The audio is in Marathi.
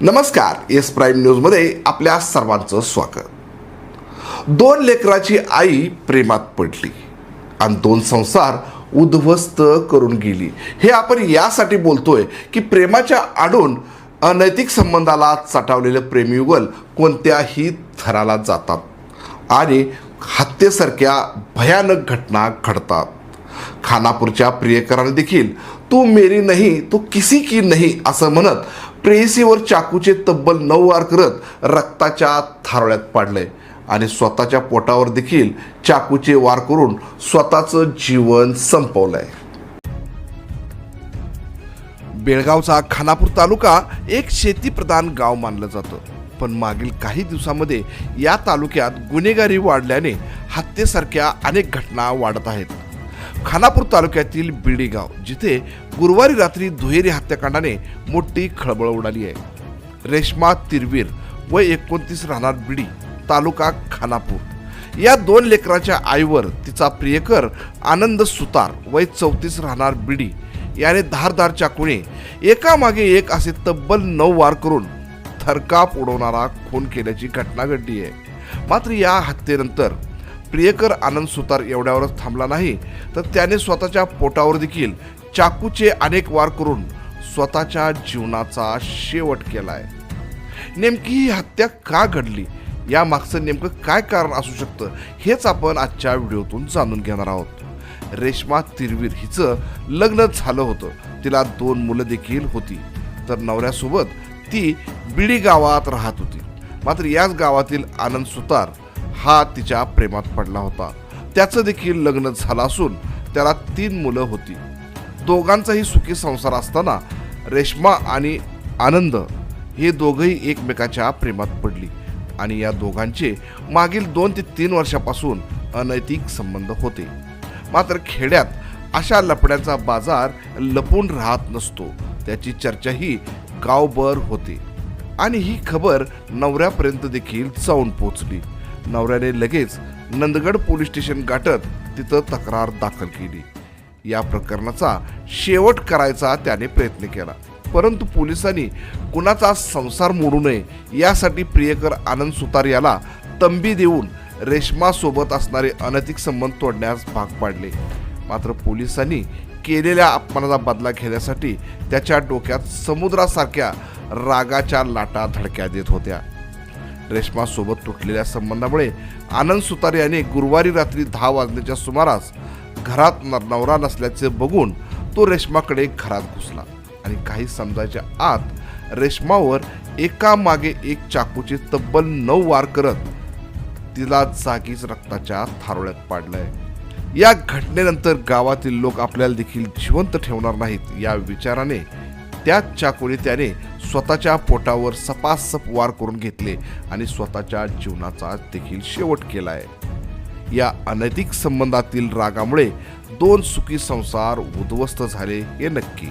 नमस्कार एस प्राईम न्यूजमध्ये आपल्या सर्वांचं स्वागत. दोन लेकराची आई प्रेमात पडली आणि दोन संसार उद्ध्वस्त करून गेली. हे आपण यासाठी बोलतोय की प्रेमाच्या आडून अनैतिक संबंधाला चटावलेलं प्रेमयुगल कोणत्याही थराला जातात आणि हत्येसारख्या भयानक घटना घडतात. खानापूरच्या प्रियकराने देखील तू मेरी नाही तू किसी की नाही असं म्हणत प्रेयसीवर चाकूचे तब्बल नऊ वार करत रक्ताच्या थारोळ्यात पाडले. आणि स्वतःच्या पोटावर देखील चाकूचे वार करून स्वतःचं जीवन संपवलंय. बेळगावचा खानापूर तालुका एक शेतीप्रधान गाव मानलं जातं. पण मागील काही दिवसामध्ये या तालुक्यात गुन्हेगारी वाढल्याने हत्येसारख्या अनेक घटना वाढत आहेत. खानापूर तालुक्यातील बिडीगाव जिथे गुरुवारी रात्री दुहेरी हत्याकांडाने मोठी खळबळ उडाली आहे. रेश्मा तिरवीर व एकोणतीस राहणार बिडी तालुका खानापूर. या दोन लेकराच्या आईवर तिचा प्रियकर आनंद सुतार वय चौतीस राहणार बिडी याने धारदार चाकूने एकामागे एक असे तब्बल नऊ वार करून थरकाप उडवणारा खून केल्याची घटना घडली आहे. मात्र या हत्येनंतर प्रियकर आनंद सुतार एवढ्यावरच थांबला नाही तर त्याने स्वतःच्या पोटावर देखील चाकूचे अनेक वार करून स्वतःच्या जीवनाचा शेवट केलाय. नेमकी ही हत्या का घडली? या मागचं नेमकं काय कारण असू शकतं? हेच आपण आजच्या व्हिडिओतून जाणून घेणार आहोत. रेश्मा तिरवीर हिचं लग्न झालं होतं. तिला दोन मुलं देखील होती. तर नवऱ्यासोबत ती बिडी गावात राहत होती. मात्र याच गावातील आनंद सुतार हा तिच्या प्रेमात पडला होता. त्याचं देखील लग्न झालं असून त्याला तीन मुलं होती. दोघांचाही सुखी संसार असताना रेश्मा आणि आनंद हे दोघंही एकमेकाच्या प्रेमात पडली आणि या दोघांचे मागील दोन ते तीन वर्षापासून अनैतिक संबंध होते. मात्र खेड्यात अशा लपड्यांचा बाजार लपून राहत नसतो. त्याची चर्चाही गावभर होते आणि ही खबर नवऱ्यापर्यंत देखील जाऊन पोचली. नवऱ्याने लगेच नंदगड पोलीस स्टेशन गाठत तिथं तक्रार दाखल केली. या प्रकरणाचा शेवट करायचा त्याने प्रयत्न केला. परंतु पोलिसांनी कुणाचा संसार मोडू नये यासाठी प्रियकर आनंद सुतार याला तंबी देऊन रेश्मासोबत असणारे अनैतिक संबंध तोडण्यास भाग पाडले. मात्र पोलिसांनी केलेल्या अपमानाचा बदला घेण्यासाठी त्याच्या डोक्यात समुद्रासारख्या रागाच्या लाटा धडक्या देत होत्या. रेश्मासोबत तुटलेल्या संबंधामुळे आनंद सुतार याने गुरुवारी रात्री दहा वाजण्याच्या सुमारास घरात न- नवरा नसल्याचे बघून तो रेश्माकडे घरात घुसला. आणि काही समजायच्या आत रेश्मावर एका मागे एक चाकूचे तब्बल नऊ वार करत तिला जागीच रक्ताच्या थारोळ्यात पाडलंय. या घटनेनंतर गावातील लोक आपल्याला देखील जिवंत ठेवणार नाहीत या विचाराने त्याच चाकूने त्याने स्वतःच्या पोटावर सपासप वार करून घेतले आणि स्वतःच्या जीवनाचा देखील शेवट केलाय. या अनैतिक संबंधातील रागामुळे दोन सुखी संसार उद्ध्वस्त झाले हे नक्की.